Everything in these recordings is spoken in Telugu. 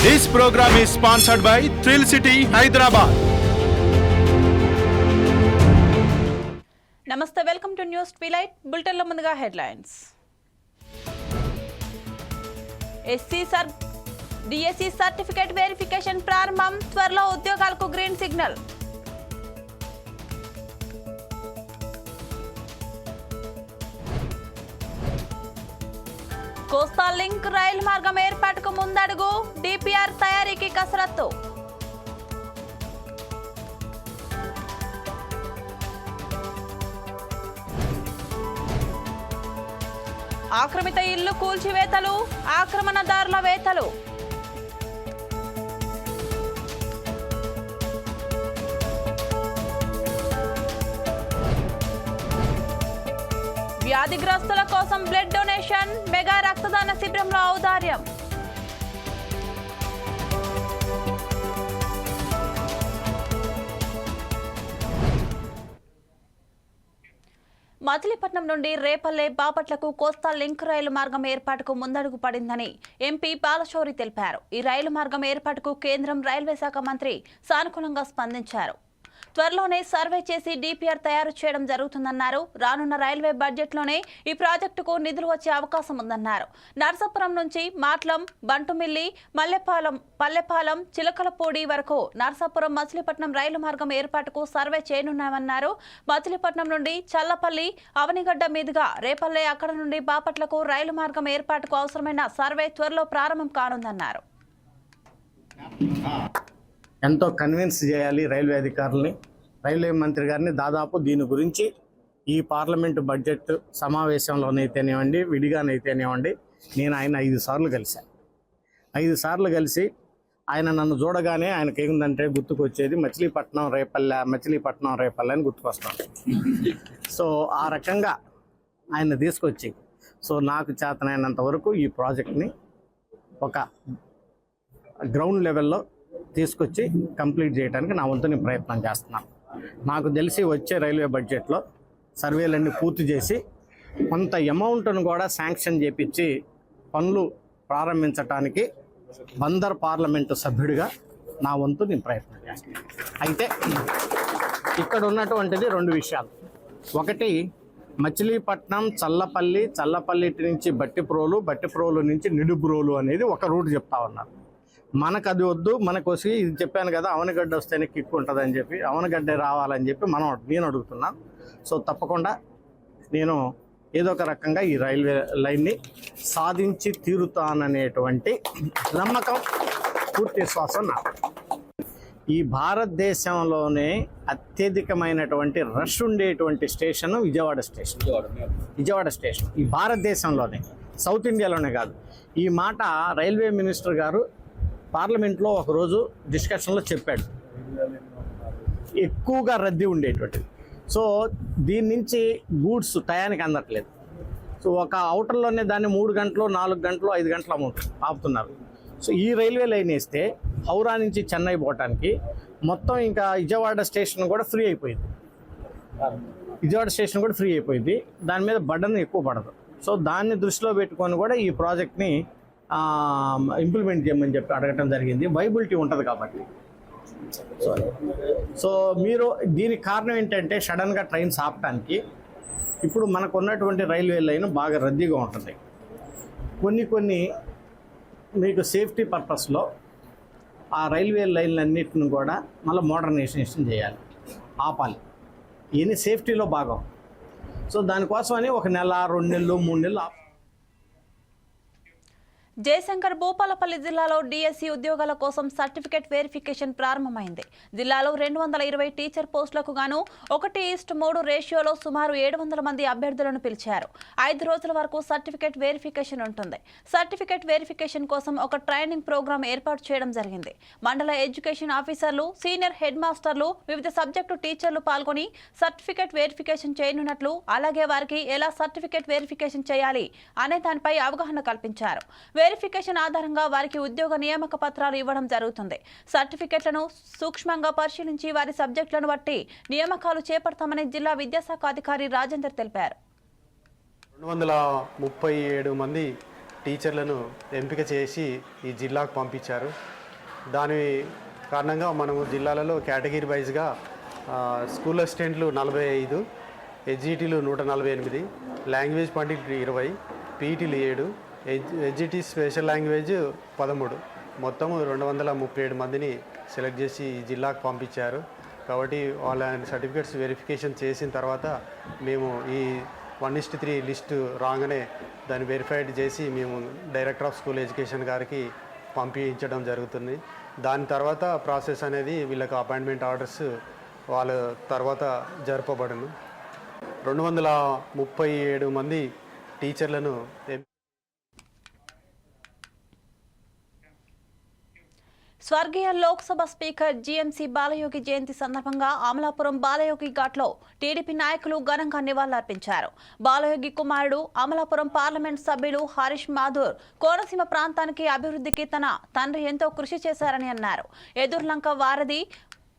This programme is sponsored by thrill city Hyderabad నమస్తే వెల్కమ్ టు న్యూస్ ట్విలైట్ బులెటిన్లో ముందుగా headlines SC sir DSC certificate verification ప్రారంభం త్వరలో ఉద్యోగాలకు గ్రీన్ సిగ్నల్ కోస్తా లింక్ రైలు మార్గం ఏర్పాటుకు ముందడుగు. డిపిఆర్ తయారీకి కసరత్తు. ఆక్రమిత ఇల్లు కూల్చివేతలు ఆక్రమణదారుల వేతలు. వ్యాధిగ్రస్తుల కోసం బ్లడ్ డొనేషన్ మెగా రక్తదాన శిబిరంలో ఔదార్యం. మచిలీపట్నం నుండి రేపల్లె బాపట్లకు కోస్తా లింక్ రైలు మార్గం ఏర్పాటుకు ముందడుగు పడిందని ఎంపీ బాలశౌరి తెలిపారు. ఈ రైలు మార్గం ఏర్పాటుకు కేంద్రం రైల్వే శాఖ మంత్రి సానుకూలంగా స్పందించారు. త్వరలోనే సర్వే చేసి డిపిఆర్ తయారు చేయడం జరుగుతుందన్నారు. రానున్న రైల్వే బడ్జెట్లోనే ఈ ప్రాజెక్టుకు నిధులు వచ్చే అవకాశం ఉందన్నారు. నర్సాపురం నుంచి మాట్లం బంటుమిల్లి మల్లెపాలెం పల్లెపాలెం చిలకలపూడి వరకు నర్సాపురం మచిలీపట్నం రైలు మార్గం ఏర్పాటుకు సర్వే చేయనున్నామన్నారు. మచిలీపట్నం నుండి చల్లపల్లి అవనిగడ్డ మీదుగా రేపల్లె అక్కడ నుండి బాపట్లకు రైలు మార్గం ఏర్పాటుకు అవసరమైన సర్వే త్వరలో ప్రారంభం కానుందన్నారు. ఎంతో కన్విన్స్ చేయాలి రైల్వే అధికారుల్ని. రైల్వే మంత్రి గారిని దాదాపు దీని గురించి ఈ పార్లమెంటు బడ్జెట్ సమావేశంలోనైతేనేవ్వండి విడిగానైతేనేవ్వండి నేను ఆయన ఐదు సార్లు కలిశాను ఐదు సార్లు కలిసి ఆయన నన్ను చూడగానే ఆయనకి ఏముందంటే గుర్తుకొచ్చేది మచిలీపట్నం రేపల్లె మచిలీపట్నం రేపల్లె అని గుర్తుకొస్తాను సో ఆ రకంగా ఆయన తీసుకొచ్చి సో నాకు చేతనైనంత వరకు ఈ ప్రాజెక్ట్ని ఒక గ్రౌండ్ లెవెల్లో తీసుకొచ్చి కంప్లీట్ చేయడానికి నా వంతు నేను ప్రయత్నం చేస్తున్నాను. నాకు తెలిసి వచ్చే రైల్వే బడ్జెట్లో సర్వేలన్నీ పూర్తి చేసి కొంత అమౌంట్ను కూడా శాంక్షన్ చేపించి పనులు ప్రారంభించటానికి బందర్ పార్లమెంటు సభ్యుడిగా నా వంతు నేను ప్రయత్నం చేస్తాను అయితే ఇక్కడ ఉన్నటువంటిది రెండు విషయాలు. ఒకటి మచిలీపట్నం చల్లపల్లి చల్లపల్లి నుంచి బట్టిప్రోలు బట్టిప్రోలు నుంచి నిడుబ్రోలు అనేది ఒక రూట్ చెప్తా ఉన్నారు. మనకు అది వద్దు మనకు వచ్చి ఇది చెప్పాను కదా అవనగడ్డ వస్తేనే కిక్ ఉంటుంది అని చెప్పి అవనగడ్డ రావాలని చెప్పి మనం నేను అడుగుతున్నాను సో తప్పకుండా నేను ఏదో ఒక రకంగా ఈ రైల్వే లైన్ని సాధించి తీరుతాననేటువంటి నమ్మకం పూర్తి విశ్వాసం నాకు. ఈ భారతదేశంలోనే అత్యధికమైనటువంటి రష్ ఉండేటువంటి station Vijayawada station. Vijayawada station. ఈ భారతదేశంలోనే సౌత్ ఇండియాలోనే కాదు. ఈ మాట రైల్వే మినిస్టర్ గారు పార్లమెంట్లో ఒకరోజు డిస్కషన్లో చెప్పాడు. ఎక్కువగా రద్దీ ఉండేటువంటిది. సో దీని నుంచి గూడ్స్ టయానికి అందట్లేదు. సో ఒక అవుటర్లోనే దాన్ని మూడు గంటలు నాలుగు గంటలు ఐదు గంటలు అమౌంట్ ఆపుతున్నారు. సో ఈ రైల్వే లైన్ వేస్తే హౌరా నుంచి చెన్నై పోవటానికి మొత్తం ఇంకా విజయవాడ స్టేషన్ కూడా ఫ్రీ అయిపోయింది. విజయవాడ స్టేషన్ కూడా ఫ్రీ అయిపోయింది. దాని మీద బర్డన్ ఎక్కువ పడదు. సో దాన్ని దృష్టిలో పెట్టుకొని కూడా ఈ ప్రాజెక్ట్ని ఇంప్లిమెంట్ చేయమని చెప్పి అడగటం జరిగింది. వైబిలిటీ ఉంటుంది కాబట్టి. సో సో మీరు దీనికి కారణం ఏంటంటే సడన్గా ట్రైన్స్ ఆపటానికి ఇప్పుడు మనకు ఉన్నటువంటి రైల్వే లైన్ బాగా రద్దీగా ఉంటుంది. కొన్ని కొన్ని మీకు సేఫ్టీ పర్పస్లో ఆ రైల్వే లైన్లన్నిటిని కూడా మళ్ళీ మోడర్నైజేషన్ చేయాలి. ఆపాలి. ఇవన్నీ సేఫ్టీలో భాగం. సో దానికోసమని ఒక నెల రెండు నెలలు మూడు నెలలు ఆప జయశంకర్ భూపాలపల్లి జిల్లాలో డిఎస్సి ఉద్యోగాల కోసం సర్టిఫికేట్ వెరిఫికేషన్ ప్రారంభమైంది. జిల్లాలో రెండు వందల ఇరవై టీచర్ పోస్టులకు గాను ఒకటి ఈస్ట్ మూడు రేషియోలో సుమారు ఏడు వందల మంది అభ్యర్థులను పిలిచారు. ఐదు రోజుల వరకు సర్టిఫికేట్ వెరిఫికేషన్ ఉంటుంది. సర్టిఫికేట్ వెరిఫికేషన్ కోసం ఒక ట్రైనింగ్ ప్రోగ్రాం ఏర్పాటు చేయడం జరిగింది. మండల ఎడ్యుకేషన్ ఆఫీసర్లు సీనియర్ హెడ్ మాస్టర్లు వివిధ సబ్జెక్టు టీచర్లు పాల్గొని సర్టిఫికేట్ వెరిఫికేషన్ చేయనున్నట్లు అలాగే వారికి ఎలా సర్టిఫికేట్ వెరిఫికేషన్ చేయాలి అనే దానిపై అవగాహన కల్పించారు. వెరిఫికేషన్ ఆధారంగా వారికి ఉద్యోగ నియామక పత్రాలు ఇవ్వడం జరుగుతుంది. సర్టిఫికెట్లను సూక్ష్మంగా పరిశీలించి వారి సబ్జెక్టులను బట్టి నియామకాలు చేపడతామని జిల్లా విద్యాశాఖ అధికారి రాజేందర్ తెలిపారు. రెండు వందల ముప్పై ఏడు మంది టీచర్లను ఎంపిక చేసి ఈ జిల్లాకు పంపించారు. దాని కారణంగా మనము జిల్లాలలో కేటగిరీ వైజ్గా స్కూల్ అసిస్టెంట్లు నలభై ఐదు హెచ్జిటీలు నూట నలభై ఎనిమిది లాంగ్వేజ్ పండిట్లు ఇరవై పీఈటీలు ఏడు హెచ్ స్పెషల్ లాంగ్వేజ్ పదమూడు. మొత్తం రెండు వందల ముప్పై ఏడు మందిని సెలెక్ట్ చేసి ఈ జిల్లాకు పంపించారు. కాబట్టి వాళ్ళ సర్టిఫికేట్స్ వెరిఫికేషన్ చేసిన తర్వాత మేము ఈ వన్ ఇస్ట్ త్రీ లిస్టు రాగానే దాన్ని వెరిఫైడ్ చేసి మేము డైరెక్టర్ ఆఫ్ స్కూల్ ఎడ్యుకేషన్ గారికి పంపించడం జరుగుతుంది. దాని తర్వాత ప్రాసెస్ అనేది వీళ్ళకి అపాయింట్మెంట్ ఆర్డర్స్ వాళ్ళ తర్వాత జరపబడను. రెండు వందల ముప్పై ఏడు మంది టీచర్లను స్వర్గీయ లోక్సభ స్పీకర్ జీఎంసీ బాలయోగి జయంతి సందర్భంగా అమలాపురం బాలయోగి ఘాట్లో టీడీపీ నాయకులు ఘనంగా నివాళులర్పించారు. బాలయోగి కుమారుడు అమలాపురం పార్లమెంట్ సభ్యులు హరీష్ మాధుర్ కోనసీమ ప్రాంతానికి అభివృద్ధికి తన తండ్రి ఎంతో కృషి చేశారని అన్నారు. ఎదుర్లంక వారధి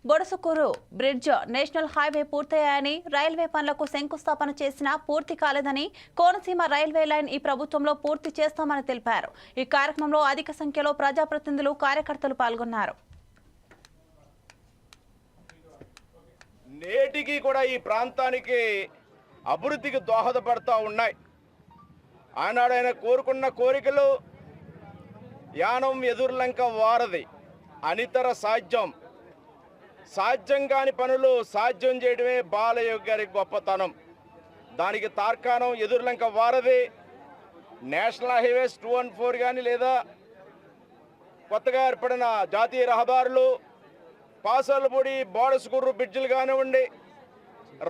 బొడసుకూరు బ్రిడ్జ్ నేషనల్ హైవే పూర్తయ్యాయని రైల్వే పనులకు శంకుస్థాపన చేసినా పూర్తి కాలేదని కోనసీమ రైల్వే లైన్ ఈ ప్రభుత్వంలో పూర్తి చేస్తామని తెలిపారు. ఈ కార్యక్రమంలో అధిక సంఖ్యలో ప్రజాప్రతినిధులు కార్యకర్తలు పాల్గొన్నారు. నేటికి కూడా ఈ ప్రాంతానికి అభివృద్ధికి దోహదపడతా ఉన్నాయి. ఆనాడు ఆయన కోరుకున్న కోరికలు యానం ఎదుర్లంక వారది. అనితర సాధ్యం. సాధ్యం కాని పనులు సాధ్యం చేయడమే బాలయోగి గారి గొప్పతనం. దానికి తార్కాణం Edurulanka వారది national highways two one four కానీ లేదా కొత్తగా ఏర్పడిన జాతీయ రహదారులు పాసలపూడి బోడసుగుర్రు బ్రిడ్జిలు కానివ్వండి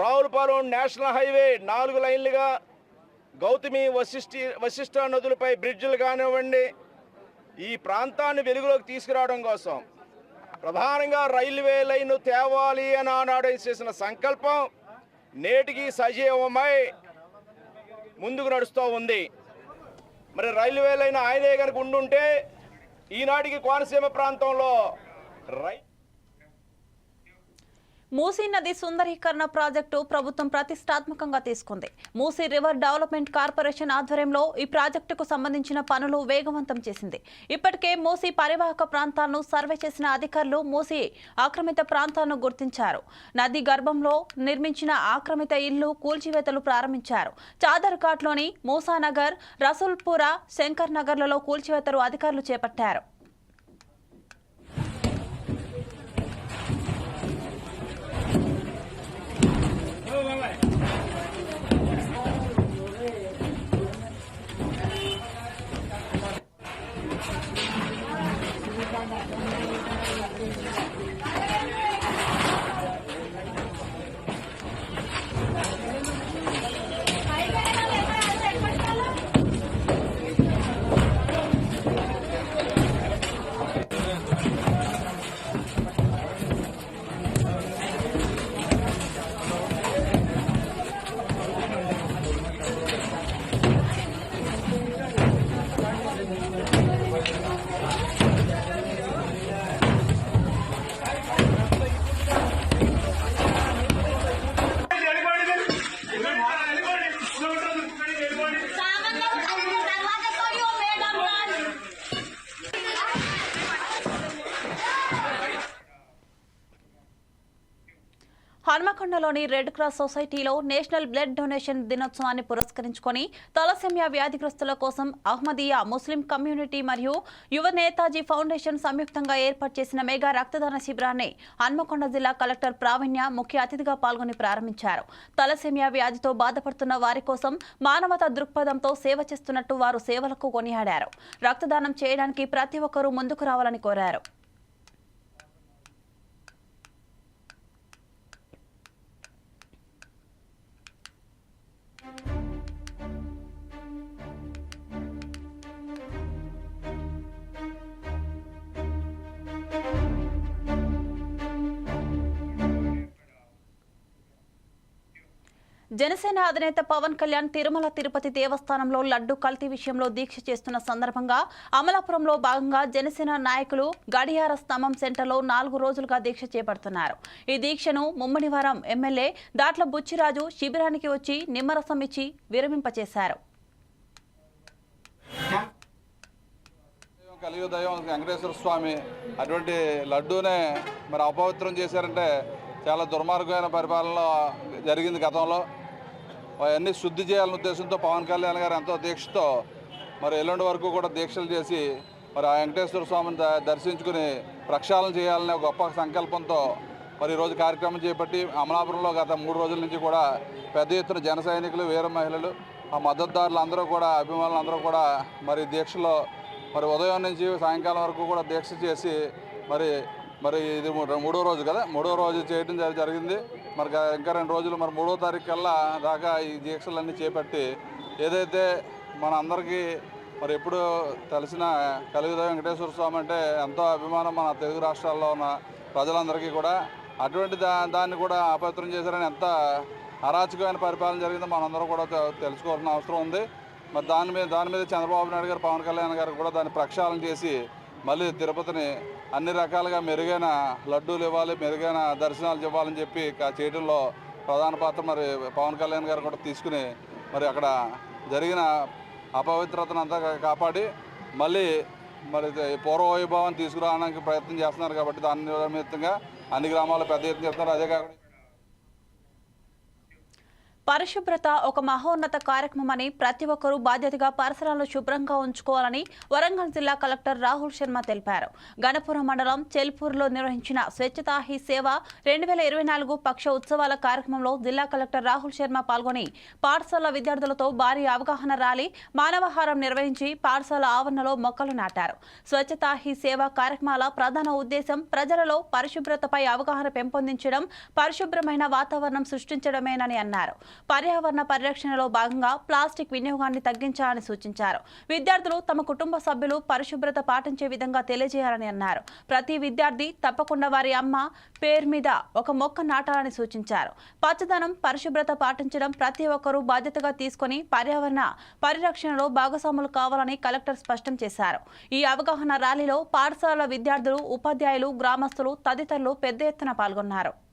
రావులపాలెం నేషనల్ హైవే నాలుగు లైన్లుగా గౌతమి వశిష్ఠి వశిష్ఠ నదులపై బ్రిడ్జిలు కానివ్వండి ఈ ప్రాంతాన్ని వెలుగులోకి తీసుకురావడం కోసం ప్రధానంగా రైల్వే లైన్ తేవాలి అని ఆనాడు చేసిన సంకల్పం నేటికి సజీవమై ముందుకు నడుస్తూ ఉంది. మరి రైల్వే లైన్ ఆయనే కనుక ఉండుంటే ఈనాటికి కోనసీమ ప్రాంతంలో రై మూసీ నది సుందరీకరణ ప్రాజెక్టు ప్రభుత్వం ప్రతిష్టాత్మకంగా తీసుకుంది. మూసీ రివర్ డెవలప్మెంట్ కార్పొరేషన్ ఆధ్వర్యంలో ఈ ప్రాజెక్టుకు సంబంధించిన పనులు వేగవంతం చేసింది. ఇప్పటికే మూసీ పరివాహక ప్రాంతాలను సర్వే చేసిన అధికారులు మూసీ ఆక్రమిత ప్రాంతాలను గుర్తించారు. నది గర్భంలో నిర్మించిన ఆక్రమిత ఇల్లు కూల్చివేతలు ప్రారంభించారు. చాదర్ ఘాట్లోని మూసానగర్ రసూల్పుర శంకర్ నగర్లలో కూల్చివేతలు అధికారులు చేపట్టారు. vai, vai. హన్మకొండలోని రెడ్ క్రాస్ సొసైటీలో నేషనల్ బ్లడ్ డొనేషన్ దినోత్సవాన్ని పురస్కరించుకొని తలసేమియా వ్యాధిగ్రస్తుల కోసం అహ్మదియా ముస్లిం కమ్యూనిటీ మరియు యువ నేతాజీ ఫౌండేషన్ సంయుక్తంగా ఏర్పాటు చేసిన మెగా రక్తదాన శిబిరాన్ని హన్మకొండ జిల్లా కలెక్టర్ ప్రావీణ్య ముఖ్య అతిథిగా పాల్గొని ప్రారంభించారు. తలసేమియా వ్యాధితో బాధపడుతున్న వారి కోసం మానవతా దృక్పథంతో సేవ చేస్తున్నట్టు వారు సేవలకు కొనియాడారు. రక్తదానం చేయడానికి ప్రతి ఒక్కరూ ముందుకు రావాలని కోరారు. జనసేన అధినేత పవన్ కళ్యాణ్ తిరుమల తిరుపతి దేవస్థానంలో లడ్డు కల్తీ విషయంలో దీక్ష చేస్తున్న సందర్భంగా అమలాపురంలో భాగంగా జనసేన నాయకులు గడియార స్తంభం సెంటర్లో నాలుగు రోజులుగా దీక్ష చేపడుతున్నారు. ఈ దీక్షను ముమ్మడివారం ఎమ్మెల్యే దాట్ల బుచ్చిరాజు శిబిరానికి వచ్చి నిమ్మరసం ఇచ్చి విరమింపచేశారు. వెంకటేశ్వర స్వామి అటువంటి లడ్డూనే మరి అపవిత్రం చేశారంటే చాలా దుర్మార్గమైన పరిపాలన జరిగింది గతంలో. అవన్నీ శుద్ధి చేయాలనే ఉద్దేశంతో పవన్ కళ్యాణ్ గారు ఎంతో దీక్షతో మరి ఎల్లుండి వరకు కూడా దీక్షలు చేసి మరి ఆ వెంకటేశ్వర స్వామిని దర్శించుకుని ప్రక్షాళన చేయాలనే గొప్ప సంకల్పంతో మరి ఈరోజు కార్యక్రమం చేపట్టి అమలాపురంలో గత మూడు రోజుల నుంచి కూడా పెద్ద ఎత్తున జన సైనికులు వీర మహిళలు ఆ మద్దతుదారులు అందరూ కూడా అభిమానులు అందరూ కూడా మరి దీక్షలో మరి ఉదయం నుంచి సాయంకాలం వరకు కూడా దీక్ష చేసి మరి మరి ఇది మూడో రోజు కదా మూడో రోజు చేయడం జరిగింది. మరి ఇంకా రెండు రోజులు మరి మూడో తారీఖు కల్లా దాకా ఈ దీక్షలన్నీ చేపట్టి ఏదైతే మన అందరికీ మరి ఎప్పుడు తెలిసిన కలియుగ వెంకటేశ్వర స్వామి అంటే ఎంతో అభిమానం మన తెలుగు రాష్ట్రాల్లో ఉన్న ప్రజలందరికీ కూడా అటువంటి దా దాన్ని కూడా ఆపత్రం చేశారని ఎంత అరాచకమైన పరిపాలన జరిగిందో మనందరం కూడా తెలుసుకోవాల్సిన అవసరం ఉంది. మరి దాని మీద దాని మీద చంద్రబాబు నాయుడు గారు పవన్ కళ్యాణ్ గారు కూడా దాన్ని ప్రక్షాళన చేసి మళ్ళీ తిరుపతిని అన్ని రకాలుగా మెరుగైన లడ్డూలు ఇవ్వాలి మెరుగైన దర్శనాలు ఇవ్వాలని చెప్పి చేయడంలో ప్రధాన పాత్ర మరి పవన్ కళ్యాణ్ గారు కూడా తీసుకుని మరి అక్కడ జరిగిన అపవిత్రతను అంతా కాపాడి మళ్ళీ మరి పూర్వవైభవాన్ని పూర్వ తీసుకురావడానికి ప్రయత్నం చేస్తున్నారు కాబట్టి దాని నిమిత్తంగా అన్ని గ్రామాల్లో పెద్ద ఎత్తున చేస్తున్నారు. అదే కాకుండా పరిశుభ్రత ఒక మహోన్నత కార్యక్రమమని ప్రతి ఒక్కరూ బాధ్యతగా పరిసరాలను శుభ్రంగా ఉంచుకోవాలని వరంగల్ జిల్లా కలెక్టర్ రాహుల్ శర్మ తెలిపారు. గణపురం మండలం చెల్పూర్లో నిర్వహించిన స్వచ్ఛతా హీ సేవ రెండు వేల ఇరవై నాలుగు పక్ష ఉత్సవాల కార్యక్రమంలో జిల్లా కలెక్టర్ రాహుల్ శర్మ పాల్గొని పాఠశాల విద్యార్థులతో భారీ అవగాహన ర్యాలీ మానవహారం నిర్వహించి పాఠశాల ఆవరణలో మొక్కలు నాటారు. స్వచ్ఛతా హీ సేవ కార్యక్రమాల ప్రధాన ఉద్దేశం ప్రజలలో పరిశుభ్రతపై అవగాహన పెంపొందించడం పరిశుభ్రమైన వాతావరణం సృష్టించడమేనని అన్నారు. పర్యావరణ పరిరక్షణలో భాగంగా ప్లాస్టిక్ వినియోగాన్ని తగ్గించాలని సూచించారు. విద్యార్థులు తమ కుటుంబ సభ్యులు పరిశుభ్రత పాటించే విధంగా తెలియజేయాలని అన్నారు. ప్రతి విద్యార్థి తప్పకుండా వారి అమ్మ పేరు మీద ఒక మొక్క నాటాలని సూచించారు. పచ్చదనం పరిశుభ్రత పాటించడం ప్రతి ఒక్కరూ బాధ్యతగా తీసుకొని పర్యావరణ పరిరక్షణలో భాగస్వాములు కావాలని కలెక్టర్ స్పష్టం చేశారు. ఈ అవగాహన ర్యాలీలో పాఠశాల విద్యార్థులు ఉపాధ్యాయులు గ్రామస్తులు తదితరులు పెద్ద ఎత్తున పాల్గొన్నారు.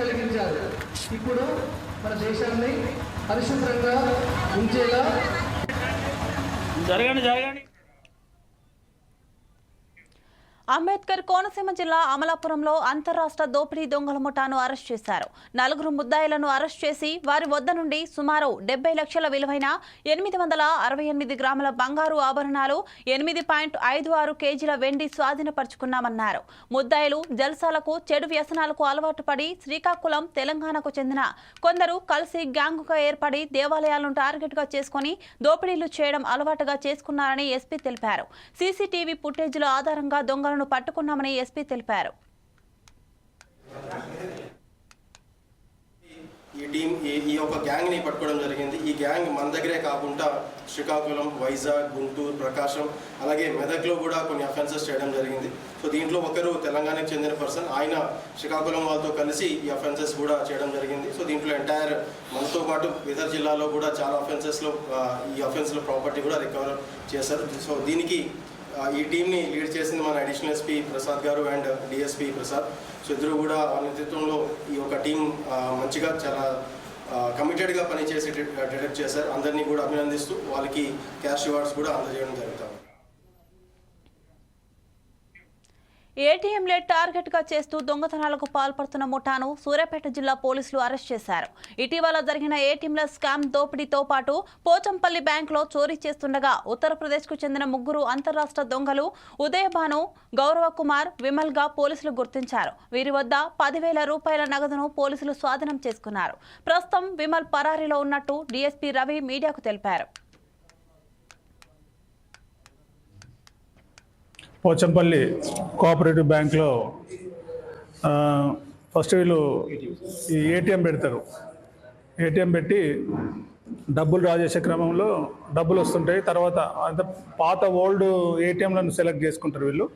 కలిగించారు. ఇప్పుడు మన దేశాన్ని పరిశుభ్రంగా ఉంచేలా జరగండి జరగండి. అంబేద్కర్ కోనసీమ జిల్లా అమలాపురంలో అంతరాష్ట్ర దోపిడీ దొంగల ముఠాను అరెస్ట్ చేశారు. నలుగురు ముద్దాయిలను అరెస్ట్ చేసి వారి వద్ద నుండి సుమారు డెబ్బై లక్షల విలువైన ఎనిమిది వందల అరవై ఎనిమిది గ్రాముల బంగారు ఆభరణాలు ఎనిమిది పాయింట్ ఐదు ఆరు కేజీల వెండి స్వాధీనపరుచుకున్నామన్నారు. ముద్దాయిలు జల్సాలకు చెడు వ్యసనాలకు అలవాటు పడి శ్రీకాకుళం తెలంగాణకు చెందిన కొందరు కలిసి గ్యాంగుగా ఏర్పడి దేవాలయాలను టార్గెట్గా చేసుకుని దోపిడీలు చేయడం అలవాటుగా చేసుకున్నారని ఎస్పీ తెలిపారు. సీసీటీవీ ఫుటేజ్ల ఆధారంగా దొంగలను పట్టుకున్నామని ఎస్పీ తెలిపారు. ఈ టీం ఈ ఈ యొక్క గ్యాంగ్ని పట్టుకోవడం జరిగింది. ఈ గ్యాంగ్ మన దగ్గరే కాకుండా శ్రీకాకుళం వైజాగ్ గుంటూరు ప్రకాశం అలాగే మెదక్లో కూడా కొన్ని అఫెన్సెస్ చేయడం జరిగింది. సో దీంట్లో ఒకరు తెలంగాణకు చెందిన పర్సన్ ఆయన శ్రీకాకుళం వాళ్ళతో కలిసి ఈ అఫెన్సెస్ కూడా చేయడం జరిగింది. సో దీంట్లో ఎంటైర్ మనతో పాటు ఇతర జిల్లాలో కూడా చాలా అఫెన్సెస్లో ఈ అఫెన్స్లో ప్రాపర్టీ కూడా రికవర్ చేశారు. సో దీనికి ఈ టీంని లీడ్ చేసింది మన అడిషనల్ ఎస్పీ ప్రసాద్ గారు అండ్ డిఎస్పీ ప్రసాద్. సో ఇద్దరు కూడా ఆ నేతృత్వంలో ఈ యొక్క టీం మంచిగా చాలా కమిటెడ్గా పనిచేసి డిటెక్ట్ చేశారు. అందరినీ కూడా అభినందిస్తూ వాళ్ళకి క్యాష్ రివార్డ్స్ కూడా అందజేయడం జరుగుతుంది. ఏటీఎంలే టార్గెట్గా చేస్తూ దొంగతనాలకు పాల్పడుతున్న ముఠాను సూర్యాపేట జిల్లా పోలీసులు అరెస్ట్ చేశారు. ఇటీవల జరిగిన ఏటీఎంల స్కామ్ దోపిడీతో పాటు పోచంపల్లి బ్యాంకులో చోరీ చేస్తుండగా ఉత్తరప్రదేశ్కు చెందిన ముగ్గురు అంతరాష్ట్ర దొంగలు ఉదయభాను గౌరవ కుమార్ విమల్గా పోలీసులు గుర్తించారు. వీరి వద్ద పదివేల రూపాయల నగదును పోలీసులు స్వాధీనం చేసుకున్నారు. ప్రస్తుతం విమల్ పరారీలో ఉన్నట్టు డీఎస్పీ రవి మీడియాకు తెలిపారు. పోచంపల్లి కోఆపరేటివ్ బ్యాంక్లో ఫస్ట్ వీళ్ళు ఈ ఏటీఎం పెడతారు. ఏటీఎం పెట్టి డబ్బులు డ్రా చేసే క్రమంలో డబ్బులు వస్తుంటాయి. తర్వాత అంత పాత ఓల్డ్ ఏటీఎంలను సెలెక్ట్ చేసుకుంటారు వీళ్ళు.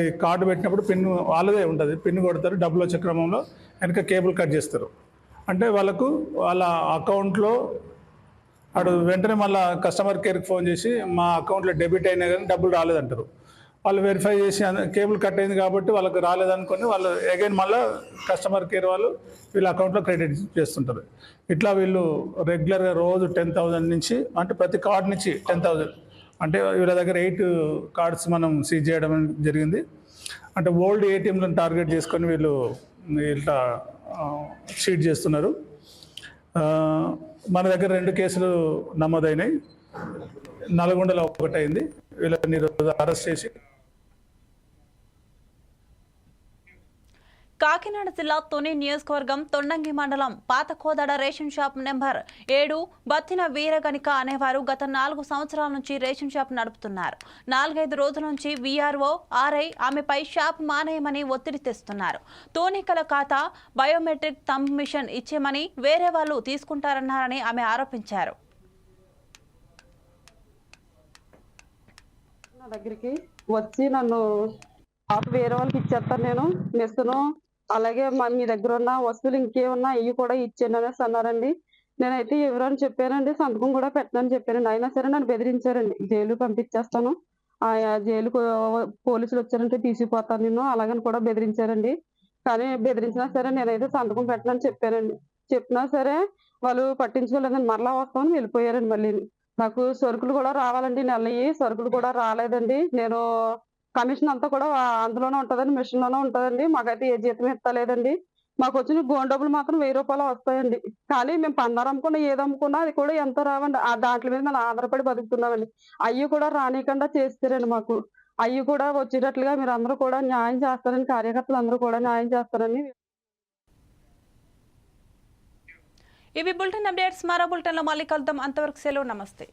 ఈ కార్డు పెట్టినప్పుడు పిన్ వాళ్ళదే ఉంటుంది. పిన్ కొడతారు. డబ్బులు వచ్చే క్రమంలో వెనక కేబుల్ కట్ చేస్తారు. అంటే వాళ్ళకు వాళ్ళ అకౌంట్లో అటు వెంటనే మళ్ళీ కస్టమర్ కేర్కి ఫోన్ చేసి మా అకౌంట్లో డెబిట్ అయినా కానీ డబ్బులు రాలేదంటారు. వాళ్ళు వెరిఫై చేసి కేబుల్ కట్ అయింది కాబట్టి వాళ్ళకి రాలేదనుకొని వాళ్ళు అగైన్ మళ్ళీ కస్టమర్ కేర్ వాళ్ళు వీళ్ళ అకౌంట్లో క్రెడిట్ చేస్తుంటారు. ఇట్లా వీళ్ళు రెగ్యులర్గా రోజు టెన్ థౌజండ్ నుంచి అంటే ప్రతి కార్డ్ నుంచి టెన్ థౌజండ్ అంటే వీళ్ళ దగ్గర ఎయిట్ కార్డ్స్ మనం సీజ్ చేయడం జరిగింది. అంటే ఓల్డ్ ఏటీఎంలను టార్గెట్ చేసుకొని వీళ్ళు ఇట్లా చీట్ చేస్తున్నారు. మన దగ్గర రెండు కేసులు నమోదైనాయి. నల్గొండలో ఒకటైంది. వీళ్ళని అరెస్ట్ చేసి కాకినాడ జిల్లా తుని నియోజకవర్గం తొండంగి మండలం పాత కోదాడ రేషన్ షాప్ నెంబర్ ఏడు బత్తిన వీరగణిక అనేవారు గత నాలుగు సంవత్సరాల నుంచి రేషన్ షాప్ నడుపుతున్నారు. నాలుగైదు రోజుల నుంచి వీఆర్ఓ ఆర్ఐ ఆమెపై షాప్ మానేయమని ఒత్తిడి తెస్తున్నారు. తోనికల ఖాతా బయోమెట్రిక్ థంబ్ మిషన్ ఇచ్చేమని వేరే వాళ్ళు తీసుకుంటారన్నారని ఆమె ఆరోపించారు. నా దగ్గరికి వచ్చి నన్ను వేరే వాళ్ళకి ఇచ్చేస్తాను నేను. మిస్సును అలాగే మీ దగ్గర ఉన్న వస్తువులు ఇంకేమన్నా ఇవి కూడా ఇచ్చాను అనేసి అన్నారండి. నేనైతే ఎవరని చెప్పానండి సంతకం కూడా పెట్టనని చెప్పానండి. అయినా సరే నన్ను బెదిరించారండి. జైలు పంపించేస్తాను. ఆ జైలు పోలీసులు వచ్చారంటే తీసిపోతాను నేను అలాగని కూడా బెదిరించారండి. కానీ బెదిరించినా సరే నేనైతే సంతకం పెట్టనని చెప్పానండి. చెప్పినా సరే వాళ్ళు పట్టించుకోలేదండి. మరలా వస్తామని వెళ్ళిపోయారండి మళ్ళీ. నాకు సరుకులు కూడా రావాలండి. నెలయి సరుకులు కూడా రాలేదండి. నేను కమిషన్ అంతా కూడా అందులోనే ఉంటుందండి మిషన్లోనే ఉంటుందండి. మాకైతే ఏ జీతం ఇస్తలేదండి మాకు వచ్చిన గోన్ డబ్బులు మాత్రం వెయ్యి రూపాయలు వస్తాయండి. కానీ మేము పందారు అమ్ముకున్నా ఏది అమ్ముకున్నా అది కూడా ఎంత రావండి. ఆ దాంట్లో మీద మేము ఆధారపడి బతుకుతున్నామండి. అయ్యి కూడా రానికుండా చేస్తారండి మాకు. అయ్యి కూడా వచ్చేటట్లుగా మీరు అందరూ కూడా న్యాయం చేస్తారని కార్యకర్తలు అందరూ కూడా న్యాయం చేస్తారని. ఇవి బులెటిన్ అప్డేట్స్ మరో బులెటిన్లో మళ్ళీ కలుద్దాం. అంతవరకు సెలవు నమస్తే.